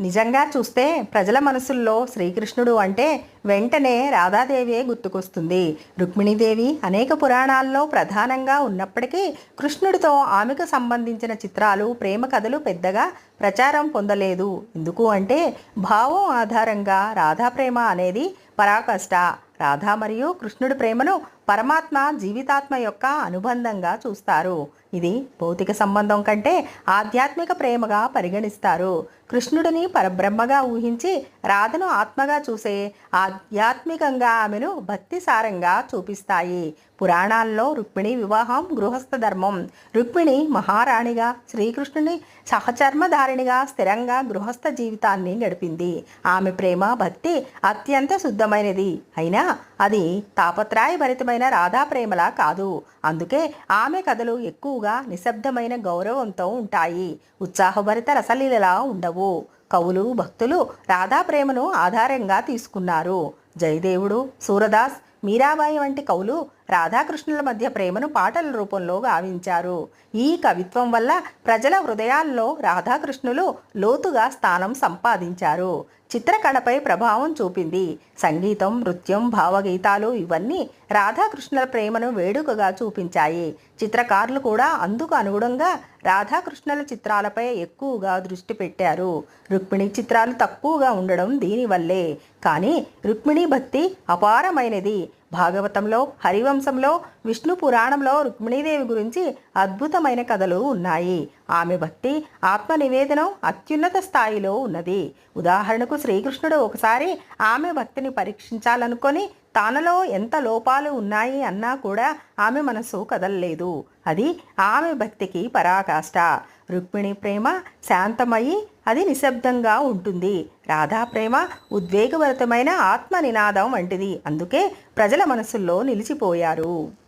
నిజంగా చూస్తే ప్రజల మనసుల్లో శ్రీకృష్ణుడు అంటే వెంటనే రాధాదేవియే గుర్తుకొస్తుంది. రుక్మిణీదేవి అనేక పురాణాల్లో ప్రధానంగా ఉన్నప్పటికీ కృష్ణుడితో ఆమెకు సంబంధించిన చిత్రాలు ప్రేమ కథలు పెద్దగా ప్రచారం పొందలేదు. ఎందుకు అంటే భావం ఆధారంగా రాధా ప్రేమ అనేది పరాకష్ట. రాధా మరియు కృష్ణుడి ప్రేమను పరమాత్మ జీవితాత్మ యొక్క అనుబంధంగా చూస్తారు. ఇది భౌతిక సంబంధం కంటే ఆధ్యాత్మిక ప్రేమగా పరిగణిస్తారు. కృష్ణుడిని పరబ్రహ్మగా ఊహించి రాధను ఆత్మగా చూసే ఆధ్యాత్మికంగా ఆమెను భక్తి సారంగా చూపిస్తాయి. పురాణాల్లో రుక్మిణి వివాహం గృహస్థ ధర్మం. రుక్మిణి మహారాణిగా శ్రీకృష్ణుని సహచర్మధారిణిగా స్థిరంగా గృహస్థ జీవితాన్ని గడిపింది. ఆమె ప్రేమ భక్తి అత్యంత శుద్ధమైనది. అయినా అది తాపత్రాయభరితమైన రాధా ప్రేమలా కాదు. అందుకే ఆమె కథలు ఎక్కువగా నిశ్శబ్దమైన గౌరవంతో ఉంటాయి. ఉత్సాహభరిత రసలీలలా ఉండవు. కవులు భక్తులు రాధా ప్రేమను ఆధారంగా తీసుకున్నారు. జయదేవుడు సూరదాస్ మీరాబాయి వంటి కవులు రాధాకృష్ణుల మధ్య ప్రేమను పాటల రూపంలో గావించారు. ఈ కవిత్వం వల్ల ప్రజల హృదయాల్లో రాధాకృష్ణులు లోతుగా స్థానం సంపాదించారు. చిత్రకళపై ప్రభావం చూపింది. సంగీతం నృత్యం భావగీతాలు ఇవన్నీ రాధాకృష్ణుల ప్రేమను వేడుకగా చూపించాయి. చిత్రకారులు కూడా అందుకు అనుగుణంగా రాధాకృష్ణుల చిత్రాలపై ఎక్కువగా దృష్టి పెట్టారు. రుక్మిణి చిత్రాలు తక్కువగా ఉండడం దీనివల్లే. కానీ రుక్మిణి భక్తి అపారమైనది. భాగవతంలో హరివంశంలో విష్ణు పురాణంలో రుక్మిణీదేవి గురించి అద్భుతమైన కథలు ఉన్నాయి. ఆమె భక్తి ఆత్మ నివేదనం అత్యున్నత స్థాయిలో ఉన్నది. ఉదాహరణకు శ్రీకృష్ణుడు ఒకసారి ఆమె భక్తిని పరీక్షించాలనుకొని తనలో ఎంత లోపాలు ఉన్నాయి అన్నా కూడా ఆమె మనసు కదలలేదు. అది ఆమె భక్తికి పరాకాష్ట. రుక్మిణి ప్రేమ శాంతమయ్యి అది నిశ్శబ్దంగా ఉంటుంది. రాధా ప్రేమ ఉద్వేగభరితమైన ఆత్మ నినాదం వంటిది. అందుకే ప్రజల మనసుల్లో నిలిచిపోయారు.